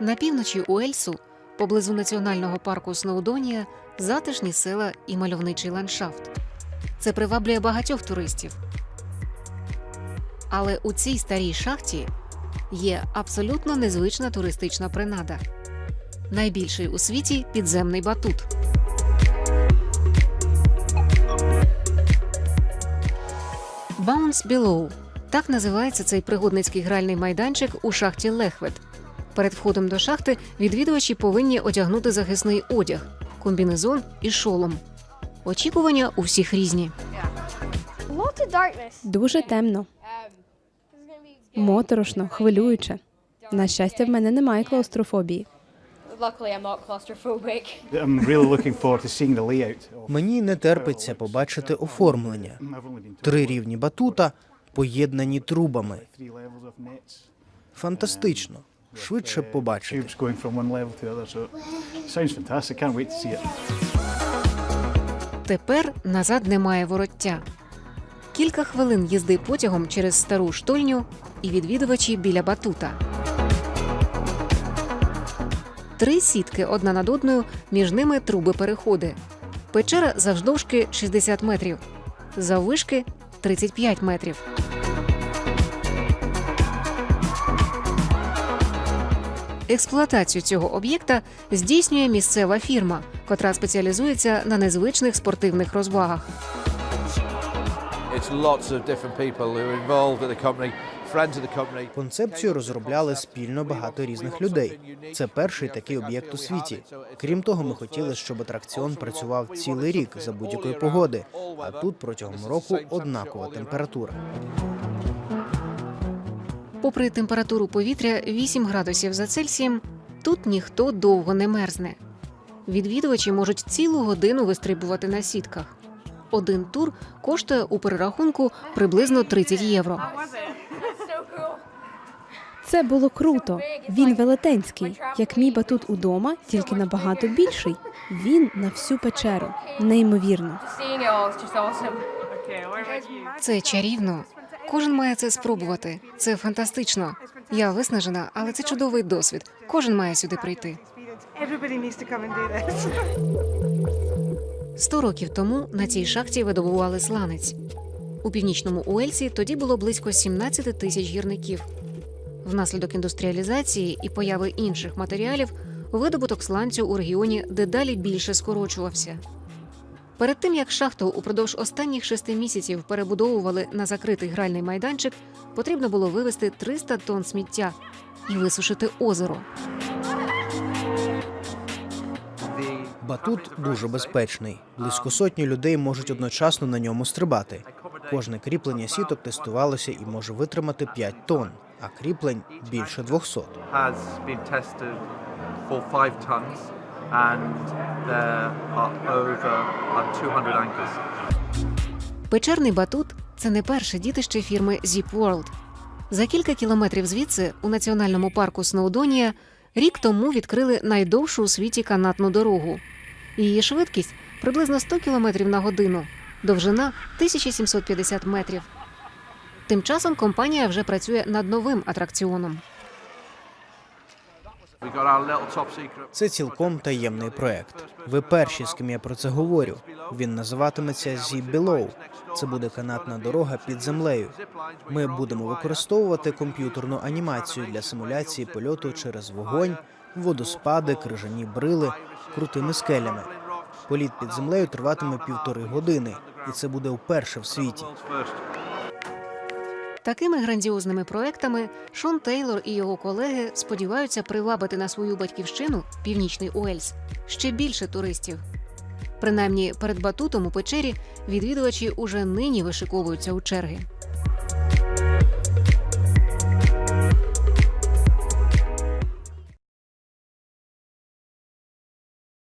На півночі Уельсу, поблизу національного парку Сноудонія, затишні села і мальовничий ландшафт. Це приваблює багатьох туристів. Але у цій старій шахті є абсолютно незвична туристична принада. Найбільший у світі підземний батут. Bounce Below – так називається цей пригодницький гральний майданчик у шахті Лехвет. Перед входом до шахти відвідувачі повинні одягнути захисний одяг, комбінезон і шолом. Очікування у всіх різні. Дуже темно, моторошно, хвилююче. На щастя, в мене немає клаустрофобії. Мені не терпиться побачити оформлення. Три рівні батута, поєднані трубами. Фантастично. Швидше побачити. Tubes going from one level to the other. So it sounds fantastic. Can't wait to see it. Тепер назад немає вороття. Кілька хвилин їзди потягом через стару штольню і відвідувачі біля батута. Три сітки одна над одною, між ними труби-переходи. Печера завждовжки 60 метрів, заввишки 35 метрів. Експлуатацію цього об'єкта здійснює місцева фірма, котра спеціалізується на незвичних спортивних розвагах. Концепцію розробляли спільно багато різних людей. Це перший такий об'єкт у світі. Крім того, ми хотіли, щоб атракціон працював цілий рік за будь-якої погоди. А тут протягом року однакова температура. Попри температуру повітря 8 градусів за Цельсієм, тут ніхто довго не мерзне. Відвідувачі можуть цілу годину вистрибувати на сітках. Один тур коштує у перерахунку приблизно 30 євро. Це було круто. Він велетенський, як мій батут удома, тільки набагато більший. Він на всю печеру. Неймовірно. Це чарівно. Кожен має це спробувати. Це фантастично. Я виснажена, але це чудовий досвід. Кожен має сюди прийти. Сто років тому на цій шахті видобували сланець. У північному Уельсі тоді було близько 17 тисяч гірників. Внаслідок індустріалізації і появи інших матеріалів видобуток сланцю у регіоні дедалі більше скорочувався. Перед тим як шахту упродовж останніх шести місяців перебудовували на закритий гральний майданчик, потрібно було вивезти 300 тонн сміття і висушити озеро. Батут дуже безпечний. Близько сотні людей можуть одночасно на ньому стрибати. Кожне кріплення сіток тестувалося і може витримати 5 тонн, а кріплень більше 200. And there are over uh, 200 anchors. Печерний батут це не перше дітище фірми Zip World. За кілька кілометрів звідси, у національному парку Сноудонія, рік тому відкрили найдовшу у світі канатну дорогу. Її швидкість приблизно 100 км на годину, довжина 1750 метрів. Тим часом компанія вже працює над новим атракціоном. Це цілком таємний проект. Ви перші, з ким я про це говорю. Він називатиметься Zip Below. Це буде канатна дорога під землею. Ми будемо використовувати комп'ютерну анімацію для симуляції польоту через вогонь, водоспади, крижані брили, крутими скелями. Політ під землею триватиме півтори години, і це буде вперше в світі. Такими грандіозними проектами Шон Тейлор і його колеги сподіваються привабити на свою батьківщину північний Уельс ще більше туристів. Принаймні перед батутом у печері відвідувачі уже нині вишиковуються у черги.